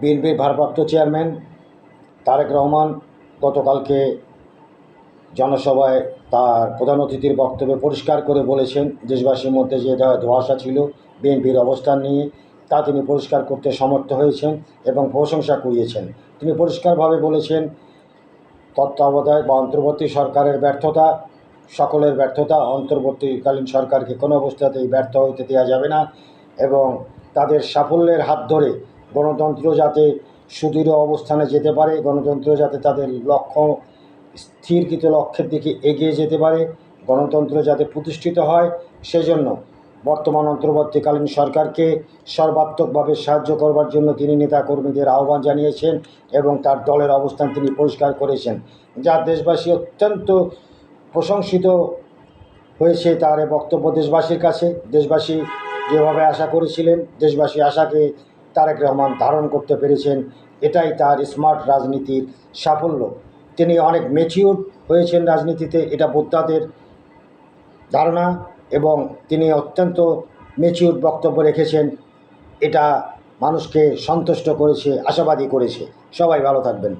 বিএনপির ভারপ্রাপ্ত চেয়ারম্যান তারেক রহমান গতকালকে জনসভায় তার প্রধান অতিথির বক্তব্যে পরিষ্কার করে বলেছেন, দেশবাসীর মধ্যে যে ধোঁয়াশা ছিল, বিএনপির অবস্থান নিয়ে তা তিনি পরিষ্কার করতে সমর্থ হয়েছেন এবং প্রশংসা কুড়িয়েছেন। তিনি পরিষ্কারভাবে বলেছেন, তত্ত্বাবধায়ক বা অন্তর্বর্তী সরকারের ব্যর্থতা, সকলের ব্যর্থতা, অন্তর্বর্তীকালীন সরকারকে কোনো অবস্থাতেই ব্যর্থ হতে দেওয়া যাবে না এবং তাদের সাফল্যের হাত ধরে গণতন্ত্র যাতে সুদৃঢ় অবস্থানে যেতে পারে গণতন্ত্র যাতে তাদের লক্ষ্য, স্থিরকৃত লক্ষ্যের দিকে এগিয়ে যেতে পারে, গণতন্ত্র যাতে প্রতিষ্ঠিত হয়, সেজন্য বর্তমান অন্তর্বর্তীকালীন সরকারকে সর্বাত্মকভাবে সাহায্য করবার জন্য তিনি নেতাকর্মীদের আহ্বান জানিয়েছেন এবং তার দলের অবস্থান তিনি পরিষ্কার করেছেন। যা দেশবাসী অত্যন্ত প্রশংসিত হয়েছে তার বক্তব্য দেশবাসীর কাছে। দেশবাসী যেভাবে আশা করেছিলেন, দেশবাসী আশাকে তারেক রহমান ধারণ করতে পেরেছেন। এটাই তার স্মার্ট রাজনীতির সাফল্য। তিনি অনেক ম্যাচিউর হয়েছেন রাজনীতিতে, এটা বোদ্ধাদের ধারণা এবং তিনি অত্যন্ত ম্যাচিউর বক্তব্য রেখেছেন। এটা মানুষকে সন্তুষ্ট করেছে, আশাবাদী করেছে। সবাই ভালো থাকবেন।